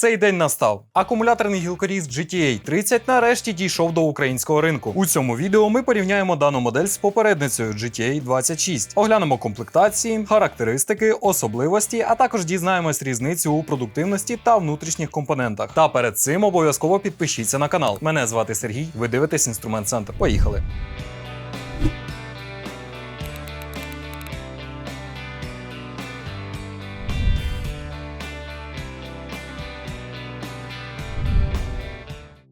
Цей день настав. Акумуляторний гілкоріз GTA 30 нарешті дійшов до українського ринку. У цьому відео ми порівняємо дану модель з попередницею GTA 26. Оглянемо комплектації, характеристики, особливості, а також дізнаємось різницю у продуктивності та внутрішніх компонентах. Та перед цим обов'язково підпишіться на канал. Мене звати Сергій. Ви дивитесь інструмент центр. Поїхали.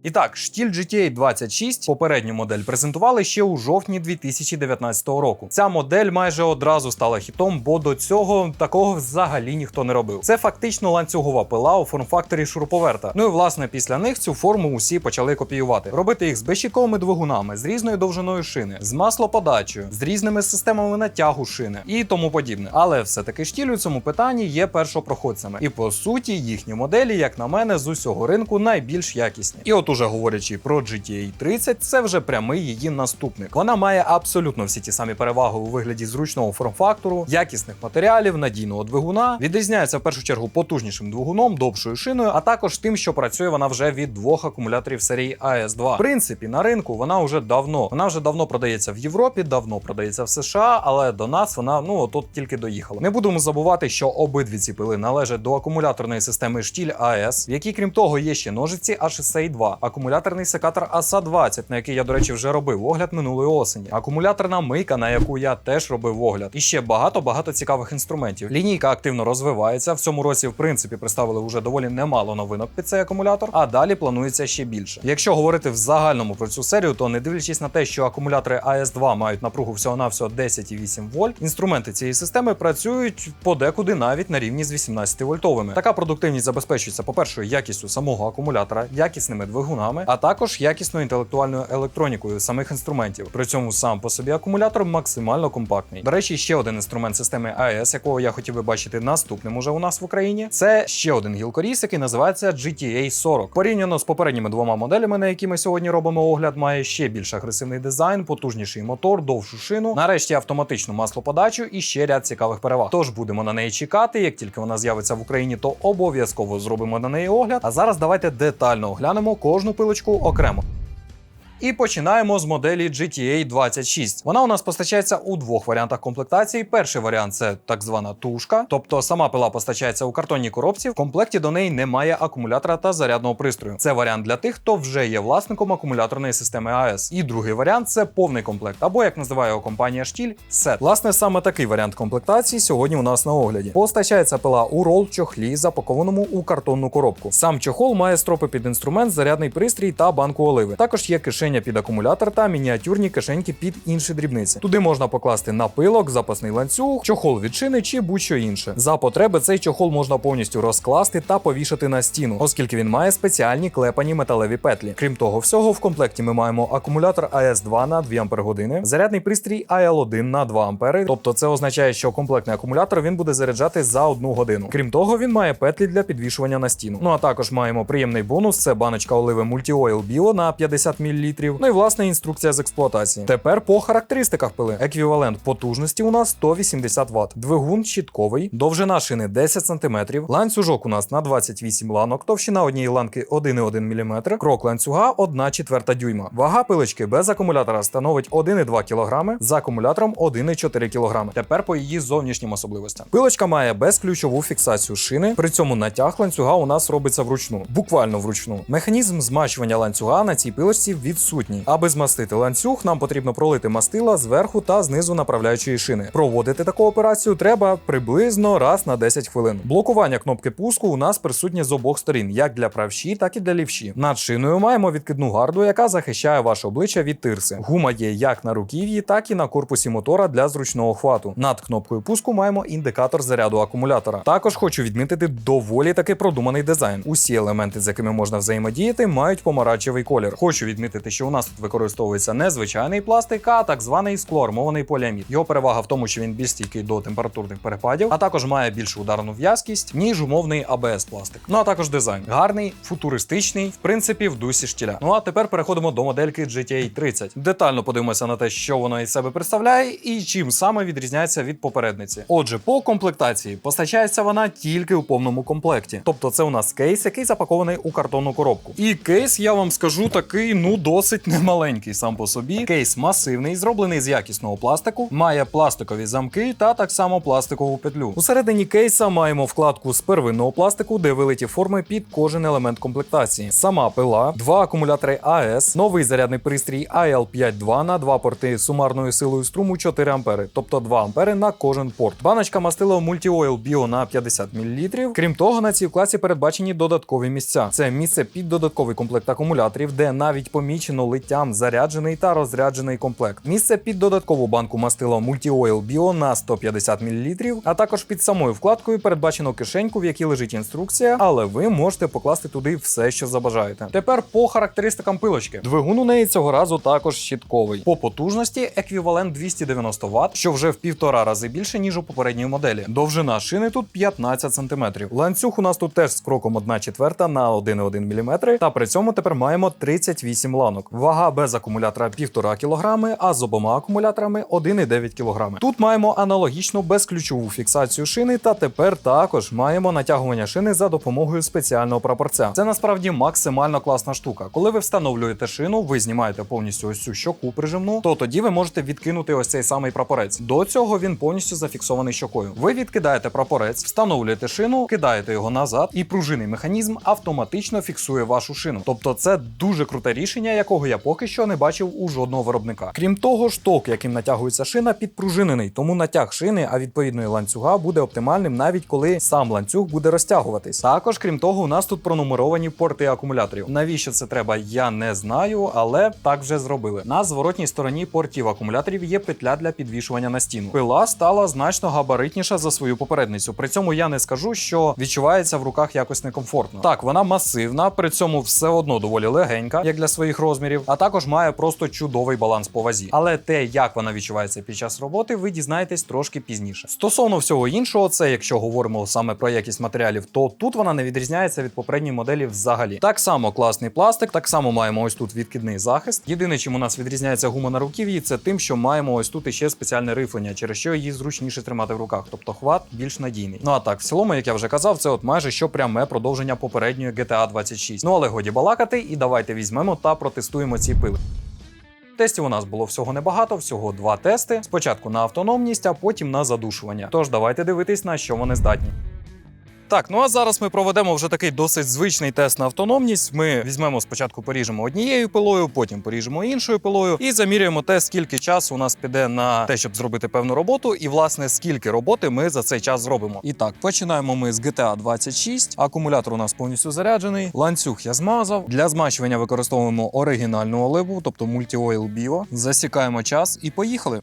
І так, штіль GTA 26, попередню модель презентували ще у жовтні 2019 року. Ця модель майже одразу стала хітом, бо до цього такого взагалі ніхто не робив. Це фактично ланцюгова пила у форм-факторі шуруповерта. Ну і власне після них цю форму усі почали копіювати. Робити їх з безщіковими двигунами, з різною довжиною шини, з маслоподачею, з різними системами натягу шини і тому подібне. Але все-таки штіль у цьому питанні є першопроходцями. І по суті, їхні моделі, як на мене, з усього ринку найбільш якісні. І от уже говорячи про GTA 30, це вже прямий її наступник. Вона має абсолютно всі ті самі переваги у вигляді зручного форм-фактору, якісних матеріалів, надійного двигуна. Відрізняється в першу чергу потужнішим двигуном, довшою шиною, а також тим, що працює вона вже від двох акумуляторів серії AS2. В принципі, на ринку вона вже давно. Вона вже давно продається в Європі, давно продається в США, але до нас вона ну отут тільки доїхала. Не будемо забувати, що обидві ці пили належать до акумуляторної системи штіль АЕС, в якій, крім того, є ще ножиці HSA 2 акумуляторний секатор asa 20 на який я, до речі, вже робив огляд минулої осені, акумуляторна мийка, на яку я теж робив огляд, і ще багато багато цікавих інструментів. Лінійка активно розвивається. В цьому році, в принципі, представили вже доволі немало новинок під цей акумулятор, а далі планується ще більше. Якщо говорити в загальному про цю серію, то не дивлячись на те, що акумулятори AS2 мають напругу всього навсього 10,8 вольт, інструменти цієї системи працюють подекуди навіть на рівні з 18 вольтовими. Така продуктивність забезпечується, по-перше, якістю самого акумулятора, якісними двигунами, а також якісною інтелектуальною електронікою самих інструментів. При цьому сам по собі акумулятор максимально компактний. До речі, ще один інструмент системи AES, якого я хотів би бачити наступним уже у нас в Україні. Це ще один гілкоріз, який називається GTA 40. Порівняно з попередніми двома моделями, на які ми сьогодні робимо огляд, має ще більш агресивний дизайн, потужніший мотор, довшу шину, нарешті автоматичну маслоподачу і ще ряд цікавих переваг. Тож будемо на неї чекати. Як тільки вона з'явиться в Україні, то обов'язково зробимо на неї огляд. А зараз давайте детально оглянемо кожну пилочку окремо. І починаємо з моделі GTA 26. Вона у нас постачається у двох варіантах комплектації. Перший варіант це так звана тушка, тобто сама пила постачається у картонній коробці. В комплекті до неї немає акумулятора та зарядного пристрою. Це варіант для тих, хто вже є власником акумуляторної системи АЕС. І другий варіант це повний комплект, або як називає його компанія Штіль, сет. Власне, саме такий варіант комплектації сьогодні у нас на огляді. Постачається пила у рол чохлі, запакованому у картонну коробку. Сам чохол має стропи під інструмент, зарядний пристрій та банку оливи. Також є кишеня під акумулятор та мініатюрні кишеньки під інші дрібниці. Туди можна покласти напилок, запасний ланцюг, чохол від шини чи будь-що інше. За потреби цей чохол можна повністю розкласти та повішати на стіну, оскільки він має спеціальні клепані металеві петлі. Крім того, всього в комплекті ми маємо акумулятор AS2 на 2 Ах, зарядний пристрій AL1 на 2 А. Тобто це означає, що комплектний акумулятор він буде заряджати за одну годину. Крім того, він має петлі для підвішування на стіну. Ну а також маємо приємний бонус: це баночка оливи Multi-Oil Bio на 50 мл. Ну і власне інструкція з експлуатації. Тепер по характеристиках пили. Еквівалент потужності у нас 180 Вт. Двигун щітковий, довжина шини 10 см, ланцюжок у нас на 28 ланок, товщина однієї ланки 1,1 мм, крок ланцюга 1 четверта дюйма. Вага пилочки без акумулятора становить 1,2 кг, з акумулятором 1,4 кг. Тепер по її зовнішнім особливостям. Пилочка має безключову фіксацію шини, при цьому натяг ланцюга у нас робиться вручну, буквально вручну. Механізм змащування ланцюга на цій пилочці відсутній. Аби змастити ланцюг, нам потрібно пролити мастила зверху та знизу направляючої шини. Проводити таку операцію треба приблизно раз на 10 хвилин. Блокування кнопки пуску у нас присутнє з обох сторін, як для правші, так і для лівші. Над шиною маємо відкидну гарду, яка захищає ваше обличчя від тирси. Гума є як на руків'ї, так і на корпусі мотора для зручного хвату. Над кнопкою пуску маємо індикатор заряду акумулятора. Також хочу відмітити доволі таки продуманий дизайн. Усі елементи, з якими можна взаємодіяти, мають помаранчевий колір. Хочу відмітити, що у нас використовується не звичайний пластик, а так званий склоармований поліамід. Його перевага в тому, що він більш стійкий до температурних перепадів, а також має більшу ударну в'язкість, ніж умовний АБС пластик. Ну а також дизайн гарний, футуристичний, в принципі, в дусі штіля. Ну а тепер переходимо до модельки GTA 30. Детально подивимося на те, що вона із себе представляє і чим саме відрізняється від попередниці. Отже, по комплектації постачається вона тільки у повному комплекті. Тобто, це у нас кейс, який запакований у картонну коробку. І кейс, я вам скажу, такий ну досить немаленький сам по собі. Кейс масивний, зроблений з якісного пластику, має пластикові замки та так само пластикову петлю. Усередині кейса маємо вкладку з первинного пластику, де вилиті форми під кожен елемент комплектації. Сама пила, два акумулятори АЕС, новий зарядний пристрій AL52 на два порти з сумарною силою струму 4 ампери, тобто 2 ампери на кожен порт. Баночка мастила Multi-Oil Bio на 50 мл. Крім того, на цій вкладці передбачені додаткові місця. Це місце під додатковий комплект акумуляторів, де навіть помічено литтям заряджений та розряджений комплект. Місце під додаткову банку мастила Multi-Oil Bio на 150 мл, а також під самою вкладкою передбачено кишеньку, в якій лежить інструкція, але ви можете покласти туди все, що забажаєте. Тепер по характеристикам пилочки. Двигун у неї цього разу також щитковий. По потужності еквівалент 290 Вт, що вже в півтора рази більше, ніж у попередньої моделі. Довжина шини тут 15 см. Ланцюг у нас тут теж з кроком 1 четверта на 1,1 мм, та при цьому тепер маємо 38 ланок. Вага без акумулятора 1,5 кг, а з обома акумуляторами 1,9 кг. Тут маємо аналогічну безключову фіксацію шини, та тепер також маємо натягування шини за допомогою спеціального прапорця. Це насправді максимально класна штука. Коли ви встановлюєте шину, ви знімаєте повністю ось цю щоку прижимну, то тоді ви можете відкинути ось цей самий прапорець. До цього він повністю зафіксований щокою. Ви відкидаєте прапорець, встановлюєте шину, кидаєте його назад, і пружинний механізм автоматично фіксує вашу шину. Тобто, це дуже круте рішення, якого я поки що не бачив у жодного виробника. Крім того, шток, яким натягується шина, підпружинений, тому натяг шини, а відповідно і ланцюга, буде оптимальним навіть коли сам ланцюг буде розтягуватись. Також, крім того, у нас тут пронумеровані порти акумуляторів. Навіщо це треба, я не знаю, але так вже зробили. На зворотній стороні портів акумуляторів є петля для підвішування на стіну. Пила стала значно габаритніша за свою попередницю. При цьому я не скажу, що відчувається в руках якось некомфортно. Так, вона масивна, при цьому все одно доволі легенька, як для своїх розмірів, а також має просто чудовий баланс по вазі. Але те, як вона відчувається під час роботи, ви дізнаєтесь трошки пізніше. Стосовно всього іншого, це якщо говоримо саме про якість матеріалів, то тут вона не відрізняється від попередньої моделі взагалі. Так само класний пластик, так само маємо ось тут відкидний захист. Єдине, чим у нас відрізняється гума на руків'ї, це тим, що маємо ось тут іще спеціальне рифлення, через що її зручніше тримати в руках, тобто хват більш надійний. Ну а так, в цілому, як я вже казав, це от майже що пряме продовження попередньої GTA 26. Ну але годі балакати, і давайте візьмемо та протестуємо ці пили. Тестів у нас було всього небагато, всього два тести. Спочатку на автономність, а потім на задушування. Тож давайте дивитись, на що вони здатні. Так, ну а зараз ми проведемо вже такий досить звичний тест на автономність. Ми візьмемо спочатку, поріжемо однією пилою, потім поріжемо іншою пилою і замірюємо те, скільки часу у нас піде на те, щоб зробити певну роботу, і власне скільки роботи ми за цей час зробимо. І так, починаємо ми з GTA 26. Акумулятор у нас повністю заряджений. Ланцюг я змазав. Для змащування використовуємо оригінальну оливу, тобто Bio. Засікаємо час і поїхали.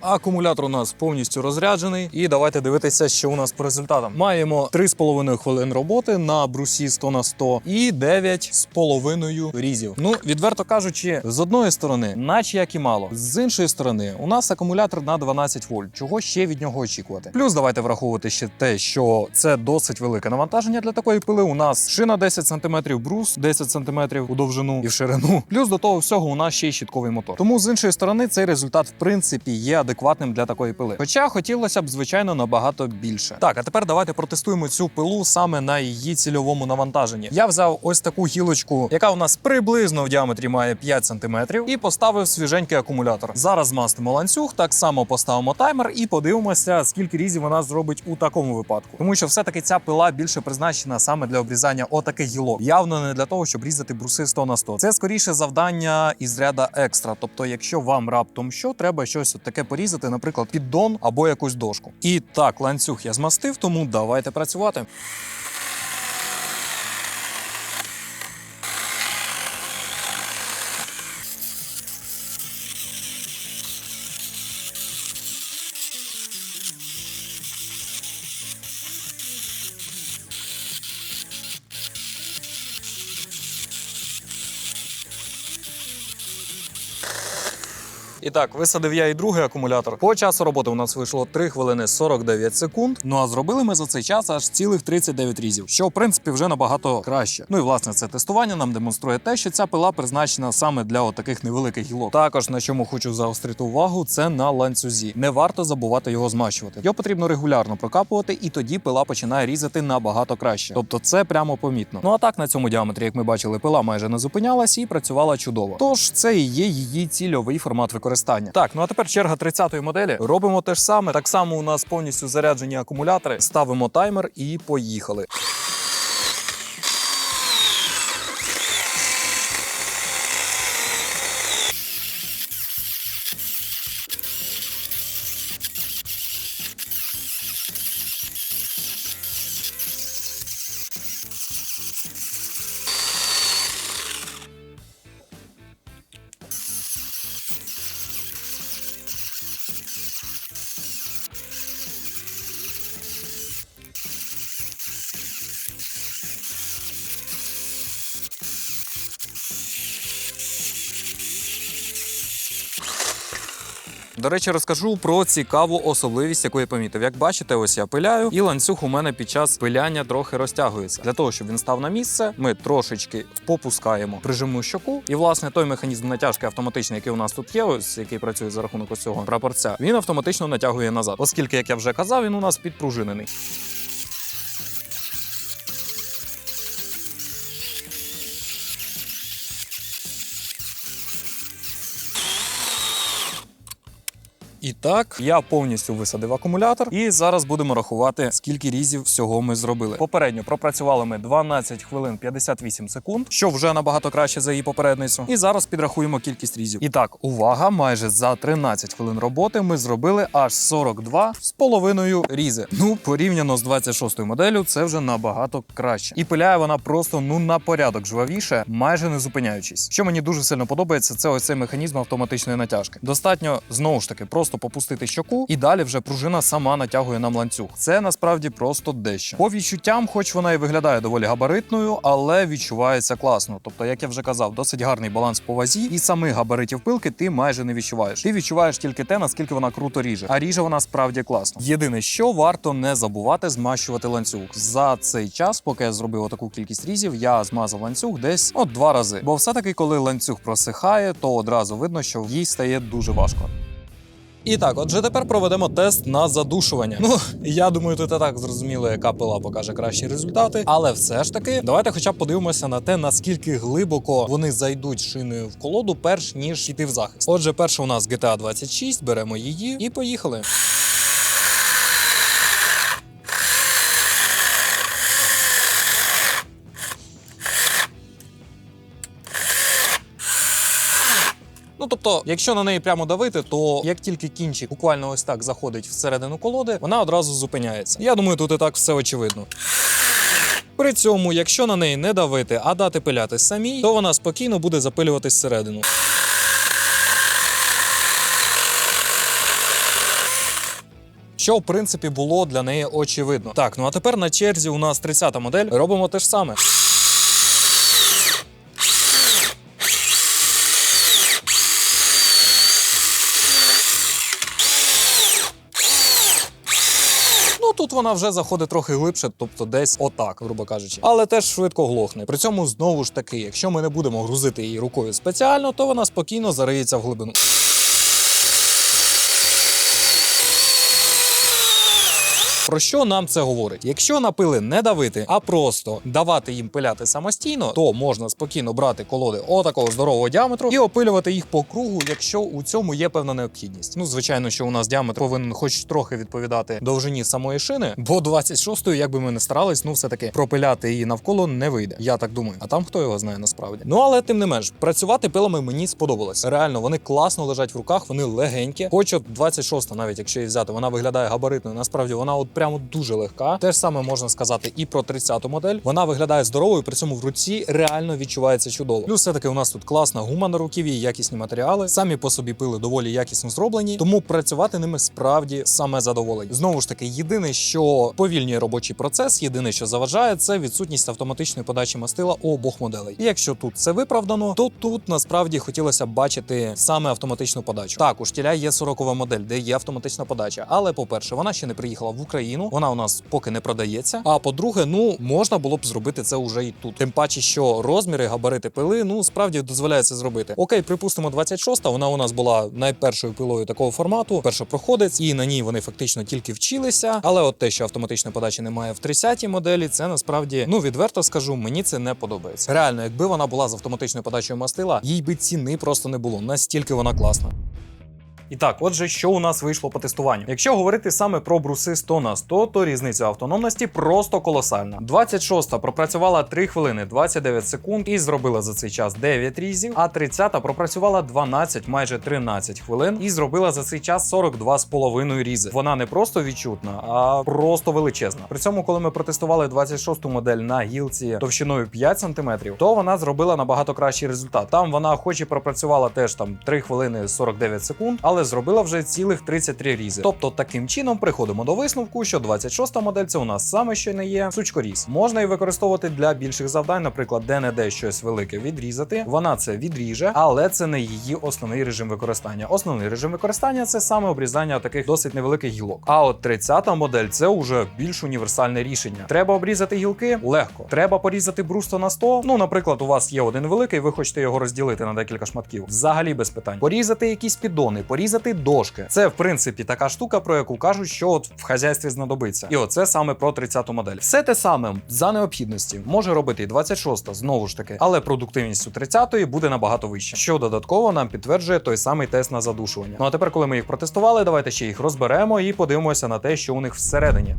Акумулятор у нас повністю розряджений. І давайте дивитися, що у нас по результатам. Маємо 3,5 хвилин роботи на брусі 100 на 100 і 9,5 різів. Ну, відверто кажучи, з одної сторони, наче як і мало. З іншої сторони, у нас акумулятор на 12 вольт. Чого ще від нього очікувати? Плюс давайте враховувати ще те, що це досить велике навантаження для такої пили. У нас шина 10 см, брус 10 см у довжину і в ширину. Плюс до того всього у нас ще й щітковий мотор. Тому з іншої сторони цей результат в принципі є адекватним для такої пили. Хоча хотілося б, звичайно, набагато більше. Так, а тепер давайте протестуємо цю пилу саме на її цільовому навантаженні. Я взяв ось таку гілочку, яка у нас приблизно в діаметрі має 5 см, і поставив свіженький акумулятор. Зараз змастимо ланцюг, так само поставимо таймер і подивимося, скільки різів вона зробить у такому випадку. Тому що все-таки ця пила більше призначена саме для обрізання отаких гілок. Явно не для того, щоб різати бруси 100 на 100. Це скоріше завдання із ряда екстра. Тобто, якщо вам раптом що треба щось от таке порізати, різати, наприклад, піддон або якусь дошку. І так, ланцюг я змастив, тому давайте працювати. І так, висадив я і другий акумулятор. По часу роботи у нас вийшло 3 хвилини 49 секунд. Ну а зробили ми за цей час аж цілих 39 різів, що в принципі вже набагато краще. Ну і власне це тестування нам демонструє те, що ця пила призначена саме для отаких невеликих гілок. Також на чому хочу заострити увагу, це на ланцюзі. Не варто забувати його змащувати. Його потрібно регулярно прокапувати, і тоді пила починає різати набагато краще. Тобто це прямо помітно. Ну а так на цьому діаметрі, як ми бачили, пила майже не зупинялась і працювала чудово. Тож це і є її цільовий формат використання. Так, ну а тепер черга 30-ї моделі. Робимо те ж саме. Так само у нас повністю заряджені акумулятори. Ставимо таймер і поїхали. До речі, розкажу про цікаву особливість, яку я помітив. Як бачите, ось я пиляю, і ланцюг у мене під час пиляння трохи розтягується. Для того, щоб він став на місце, ми трошечки попускаємо прижимну щоку. І власне той механізм натяжки автоматичний, який у нас тут є, ось який працює за рахунок ось цього прапорця, він автоматично натягує назад, оскільки, як я вже казав, він у нас підпружинений. Так, я повністю висадив акумулятор, і зараз будемо рахувати, скільки різів всього ми зробили. Попередньо пропрацювали ми 12 хвилин 58 секунд, що вже набагато краще за її попередницю. І зараз підрахуємо кількість різів. І так, увага, майже за 13 хвилин роботи ми зробили аж 42 з половиною різи. Ну, порівняно з 26-ю моделлю, це вже набагато краще. І пиляє вона просто ну на порядок жвавіше, майже не зупиняючись. Що мені дуже сильно подобається, це ось цей механізм автоматичної натяжки. Достатньо знову ж таки просто попустити щоку, і далі вже пружина сама натягує нам ланцюг. Це насправді просто дещо. По відчуттям, хоч вона і виглядає доволі габаритною, але відчувається класно. Тобто, як я вже казав, досить гарний баланс по вазі, і самих габаритів пилки ти майже не відчуваєш. Ти відчуваєш тільки те, наскільки вона круто ріже. А ріже вона справді класно. Єдине, що варто не забувати змащувати ланцюг. За цей час, поки я зробив таку кількість різів, я змазав ланцюг десь от два рази. Бо все-таки, коли ланцюг просихає, то одразу видно, що їй стає дуже важко. І так, отже, тепер проведемо тест на задушування. Ну, я думаю, тут і так зрозуміло, яка пила покаже кращі результати. Але все ж таки, давайте хоча б подивимося на те, наскільки глибоко вони зайдуть шиною в колоду, перш ніж йти в захист. Отже, перша у нас GTA 26, беремо її і поїхали. Тобто, якщо на неї прямо давити, то як тільки кінчик буквально ось так заходить всередину колоди, вона одразу зупиняється. Я думаю, тут і так все очевидно. При цьому, якщо на неї не давити, а дати пиляти самій, то вона спокійно буде запилюватись всередину. Що в принципі було для неї очевидно. Так, ну а тепер на черзі у нас 30-та модель. Робимо те ж саме. Ну тут вона вже заходить трохи глибше, тобто десь отак, грубо кажучи, але теж швидко глохне. При цьому знову ж таки, якщо ми не будемо грузити її рукою спеціально, то вона спокійно зариється в глибину. Про що нам це говорить? Якщо на пили не давити, а просто давати їм пиляти самостійно, то можна спокійно брати колоди отакого здорового діаметру і опилювати їх по кругу, якщо у цьому є певна необхідність. Ну, звичайно, що у нас діаметр повинен хоч трохи відповідати довжині самої шини, бо 26-ю, як би ми не старались, ну все таки пропиляти її навколо не вийде. Я так думаю. А там хто його знає насправді. Ну але тим не менш, працювати пилами мені сподобалось. Реально, вони класно лежать в руках, вони легенькі. Хоч от 26 навіть якщо її взяти, вона виглядає габаритною. Насправді вона от прямо дуже легка. Те ж саме можна сказати і про 30-ту модель. Вона виглядає здоровою, при цьому в руці реально відчувається чудово. Плюс все таки у нас тут класна гума на руків'ї, якісні матеріали. Самі по собі пили доволі якісно зроблені, тому працювати ними справді саме задоволення. Знову ж таки, єдине, що повільнює робочий процес, єдине, що заважає, це відсутність автоматичної подачі мастила у обох моделей. І якщо тут це виправдано, то тут насправді хотілося б бачити саме автоматичну подачу. Так, у штіля є 40 модель, де є автоматична подача. Але по-перше, вона ще не приїхала в Україну, вона у нас поки не продається. А по-друге, ну можна було б зробити це уже і тут. Тим паче, що розміри, габарити пили, ну справді дозволяє це зробити. Окей, припустимо, 26-та, вона у нас була найпершою пилою такого формату, першопроходець, і на ній вони фактично тільки вчилися. Але от те, що автоматичної подачі немає в 30-й моделі, це насправді, ну відверто скажу, мені це не подобається. Реально, якби вона була з автоматичною подачею мастила, їй би ціни просто не було. Настільки вона класна. І так, отже, що у нас вийшло по тестуванню? Якщо говорити саме про бруси 100 на 100, то різниця автономності просто колосальна. 26-та пропрацювала 3 хвилини 29 секунд і зробила за цей час 9 різів, а 30-та пропрацювала 12, майже 13 хвилин і зробила за цей час 42,5 різи. Вона не просто відчутна, а просто величезна. При цьому, коли ми протестували 26-ту модель на гілці товщиною 5 см, то вона зробила набагато кращий результат. Там вона, хоч і пропрацювала теж там 3 хвилини 49 секунд, але зробила вже цілих 33 різи. Тобто, таким чином приходимо до висновку, що 26-та модель це у нас саме що не є сучкоріз. Можна і використовувати для більших завдань, наприклад, де-не-де щось велике відрізати. Вона це відріже, але це не її основний режим використання. Основний режим використання це саме обрізання таких досить невеликих гілок. А от 30-та модель це вже більш універсальне рішення. Треба обрізати гілки легко. Треба порізати брусто на 100. Ну, наприклад, у вас є один великий, ви хочете його розділити на декілька шматків. Взагалі без питань. Порізати якісь піддони, порізати дошки. Це в принципі така штука, про яку кажуть, що от в хазяйстві знадобиться. І оце саме про 30-ту модель. Все те саме за необхідності може робити і 26-та, знову ж таки, але продуктивність у 30-ї буде набагато вища. Що додатково нам підтверджує той самий тест на задушування. Ну а тепер, коли ми їх протестували, давайте ще їх розберемо і подивимося на те, що у них всередині.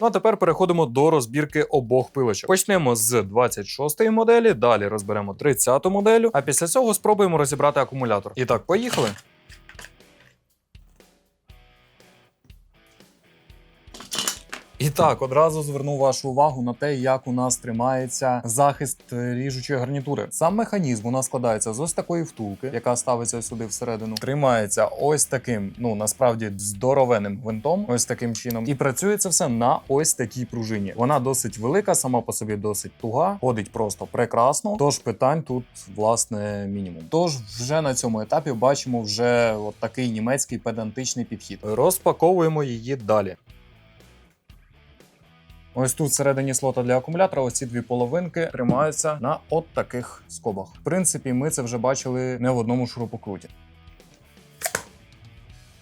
Ну а тепер переходимо до розбірки обох пилочок. Почнемо з 26-ї моделі, далі розберемо 30-ту моделю, а після цього спробуємо розібрати акумулятор. І так, поїхали. І так, одразу зверну вашу увагу на те, як у нас тримається захист ріжучої гарнітури. Сам механізм у нас складається з ось такої втулки, яка ставиться сюди всередину. Тримається ось таким, ну насправді здоровенним гвинтом, ось таким чином. І працює це все на ось такій пружині. Вона досить велика, сама по собі досить туга, ходить просто прекрасно. Тож питань тут власне мінімум. Тож вже на цьому етапі бачимо вже от такий німецький педантичний підхід. Розпаковуємо її далі. Ось тут всередині слота для акумулятора, ось ці дві половинки тримаються на от таких скобах. В принципі, ми це вже бачили не в одному шурупокруті.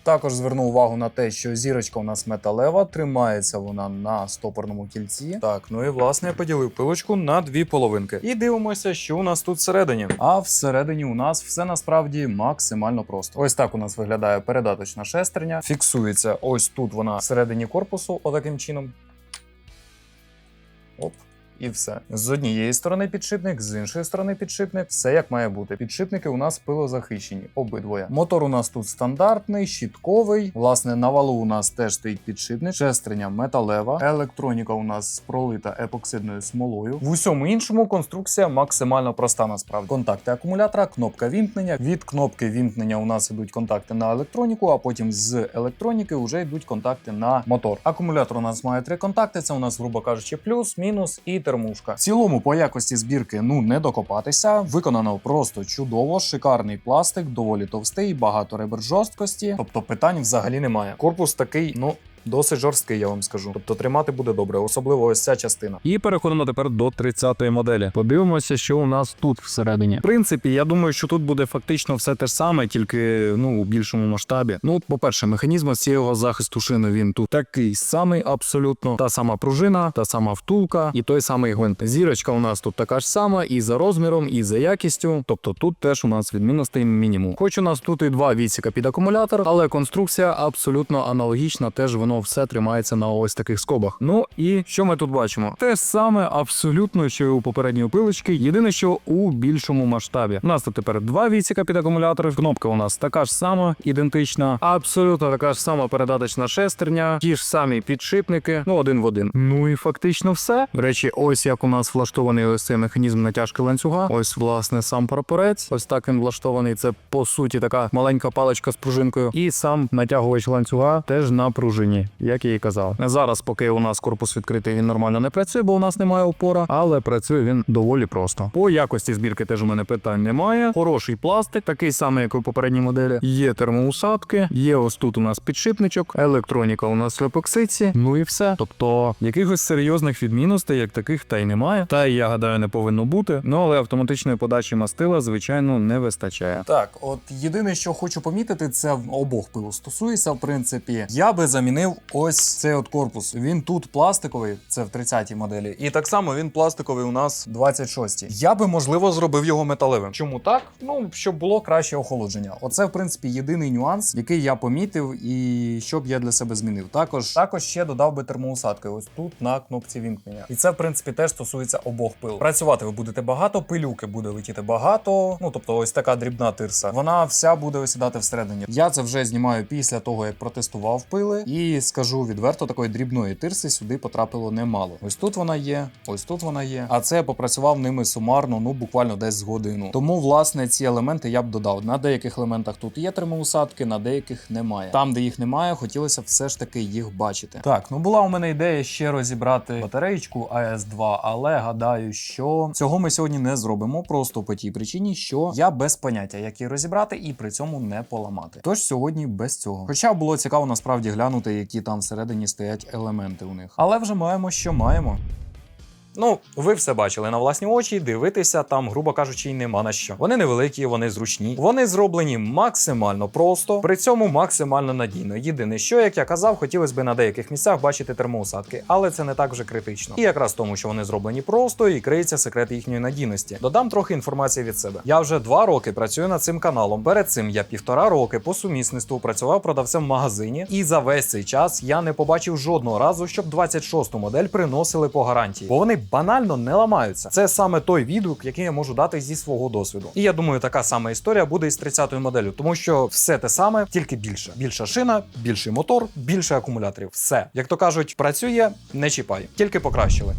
Також зверну увагу на те, що зірочка у нас металева, тримається вона на стопорному кільці. Так, ну і власне я поділив пилочку на дві половинки. І дивимося, що у нас тут всередині. А всередині у нас все насправді максимально просто. Ось так у нас виглядає передаточна шестерня. Фіксується ось тут вона всередині корпусу, отаким чином. Hop. І все з однієї сторони підшипник, з іншої сторони підшипник. Все як має бути. Підшипники у нас пилозахищені, обидвоє. Мотор у нас тут стандартний, щітковий. Власне, на валу у нас теж стоїть підшипник, шестерня металева. Електроніка у нас пролита епоксидною смолою. В усьому іншому конструкція максимально проста. Насправді контакти акумулятора, кнопка вімкнення. Від кнопки вімкнення у нас ідуть контакти на електроніку, а потім з електроніки вже йдуть контакти на мотор. Акумулятор у нас має три контакти. Це у нас, грубо кажучи, плюс, мінус і термушка. В цілому по якості збірки ну не докопатися. Виконано просто чудово, шикарний пластик, доволі товстий, багато ребер жорсткості. Тобто питань взагалі немає. Корпус такий, ну досить жорсткий, я вам скажу. Тобто тримати буде добре, особливо ось ця частина. І переходимо тепер до 30-ї моделі. Подивимося, що у нас тут всередині. В принципі, я думаю, що тут буде фактично все те ж саме, тільки ну у більшому масштабі. Ну, по-перше, механізм цього захисту шини він тут такий самий, абсолютно. Та сама пружина, та сама втулка і той самий гвинт. Зірочка у нас тут така ж сама, і за розміром, і за якістю. Тобто тут теж у нас відмінностей мінімум. Хоч у нас тут і два відсіка під акумулятор, але конструкція абсолютно аналогічна. Теж воно все тримається на ось таких скобах. Ну і що ми тут бачимо? Те саме абсолютно, що і у попередньої пилочки. Єдине, що у більшому масштабі. У нас тут тепер два відсіка під акумулятори. Кнопка у нас така ж сама, ідентична, абсолютно така ж сама передаточна шестерня, ті ж самі підшипники, ну один в один. Ну і фактично все. До речі, ось як у нас влаштований ось цей механізм натяжки ланцюга. Ось власне сам прапорець. Ось так він влаштований. Це по суті така маленька паличка з пружинкою. І сам натягувач ланцюга теж на пружині, як я і казав. Зараз, поки у нас корпус відкритий, він нормально не працює, бо у нас немає опора, але працює він доволі просто. По якості збірки теж у мене питань немає. Хороший пластик, такий самий, як у попередній моделі. Є термоусадки, є ось тут у нас підшипничок, електроніка у нас в епоксиці. Ну і все. Тобто якихось серйозних відмінностей, як таких, та й немає. Та й я гадаю, не повинно бути. Ну але автоматичної подачі мастила, звичайно, не вистачає. Так, от єдине, що хочу помітити, це в обох пилу стосується. В принципі, я би замінив ось цей от корпус. Він тут пластиковий, це в 30-й моделі. І так само він пластиковий у нас 26-й. Я би можливо зробив його металевим. Чому так? Ну щоб було краще охолодження. Оце, в принципі, єдиний нюанс, який я помітив, і що б я для себе змінив. Також також ще додав би термоусадки. Ось тут на кнопці вімкнення. І це, в принципі, теж стосується обох пил. Працювати ви будете багато, пилюки буде летіти багато. Ну тобто, ось така дрібна тирса. Вона вся буде осідати всередині. Я це вже знімаю після того, як протестував пили, і скажу відверто, такої дрібної тирси сюди потрапило немало. Ось тут вона є, ось тут вона є. А це я попрацював ними сумарно, ну буквально десь з годину. Тому, власне, ці елементи я б додав. На деяких елементах тут є термоусадки, на деяких немає. Там, де їх немає, хотілося все ж таки їх бачити. Так, ну була у мене ідея ще розібрати батареєчку AS2, але гадаю, що цього ми сьогодні не зробимо. Просто по тій причині, що я без поняття, як її розібрати, і при цьому не поламати. Тож сьогодні без цього. Хоча було цікаво насправді глянути, які там всередині стоять елементи у них. Але вже маємо, що маємо. Ну, ви все бачили на власні очі, дивитися там, грубо кажучи, нема на що. Вони невеликі, вони зручні, вони зроблені максимально просто, при цьому максимально надійно. Єдине, що як я казав, хотілося б на деяких місцях бачити термоусадки, але це не так вже критично. І якраз тому, що вони зроблені просто і криється секрет їхньої надійності. Додам трохи інформації від себе. Я вже два роки працюю над цим каналом. Перед цим я півтора роки по сумісництву працював продавцем в магазині, і за весь цей час я не побачив жодного разу, щоб 26-ту модель приносили по гарантії, бо вони банально не ламаються. Це саме той відгук, який я можу дати зі свого досвіду. І я думаю, така сама історія буде і з 30-ю моделлю, тому що все те саме, тільки більше. Більша шина, більший мотор, більше акумуляторів. Все, як то кажуть, працює, не чіпай, тільки покращили.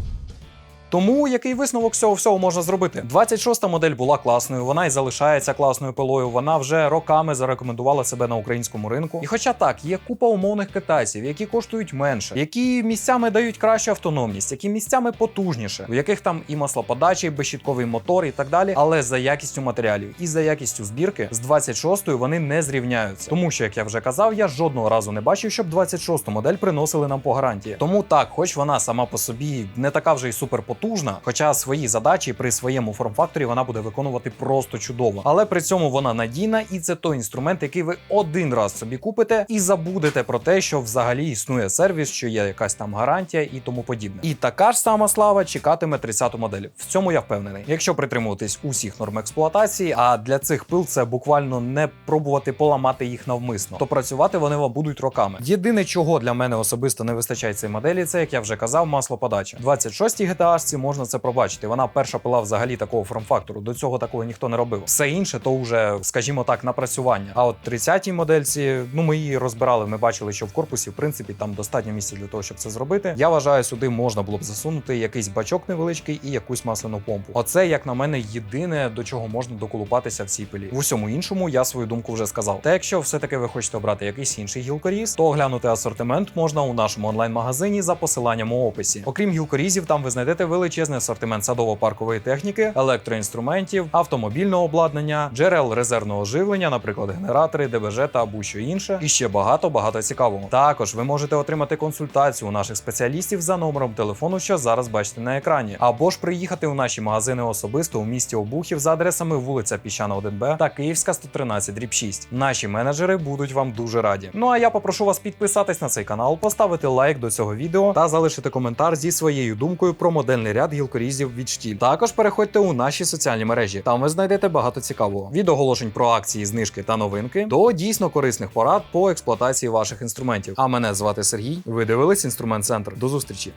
Тому який висновок цього всього можна зробити? 26-та модель була класною, вона і залишається класною пилою. Вона вже роками зарекомендувала себе на українському ринку. І хоча так, є купа умовних китайців, які коштують менше, які місцями дають кращу автономність, які місцями потужніше, у яких там і маслоподача, і безщітковий мотор, і так далі. Але за якістю матеріалів і за якістю збірки з 26-ю вони не зрівняються. Тому що, як я вже казав, я жодного разу не бачив, щоб 26-ту модель приносили нам по гарантії. Тому так, хоч вона сама по собі не така вже й супер потужна, хоча свої задачі при своєму форм-факторі вона буде виконувати просто чудово. Але при цьому вона надійна, і це той інструмент, який ви один раз собі купите і забудете про те, що взагалі існує сервіс, що є якась там гарантія і тому подібне. І така ж сама слава чекатиме 30-ту модель. В цьому я впевнений. Якщо притримуватись усіх норм експлуатації, а для цих пил це буквально не пробувати поламати їх навмисно, то працювати вони вам будуть роками. Єдине, чого для мене особисто не вистачає цієї моделі, це як я вже казав, маслоподача. 26-й GTA можна це пробачити. Вона перша пила взагалі такого форм-фактору. До цього такого ніхто не робив. Все інше то вже, скажімо так, напрацювання. А от 30-й модельці, ну ми її розбирали. Ми бачили, що в корпусі, в принципі, там достатньо місця для того, щоб це зробити. Я вважаю, сюди можна було б засунути якийсь бачок невеличкий і якусь масляну помпу. Оце, як на мене, єдине до чого можна доколупатися в цій пилі. В усьому іншому я свою думку вже сказав. Та якщо все-таки ви хочете обрати якийсь інший гілкоріз, то оглянути асортимент можна у нашому онлайн-магазині за посиланням у описі. Окрім гілкорізів, там ви знайдете величезний асортимент садово-паркової техніки, електроінструментів, автомобільного обладнання, джерел резервного живлення, наприклад, генератори, ДБЖ та будь-що інше, і ще багато багато цікавого. Також ви можете отримати консультацію у наших спеціалістів за номером телефону, що зараз бачите на екрані, або ж приїхати у наші магазини особисто у місті Обухів за адресами вулиця Піщана 1Б та Київська 113 дріб 6. Наші менеджери будуть вам дуже раді. Ну а я попрошу вас підписатись на цей канал, поставити лайк до цього відео та залишити коментар зі своєю думкою про модельний ряд гілкорізів від штіль. Також переходьте у наші соціальні мережі. Там ви знайдете багато цікавого від оголошень про акції, знижки та новинки до дійсно корисних порад по експлуатації ваших інструментів. А мене звати Сергій. Ви дивились інструмент центр. До зустрічі.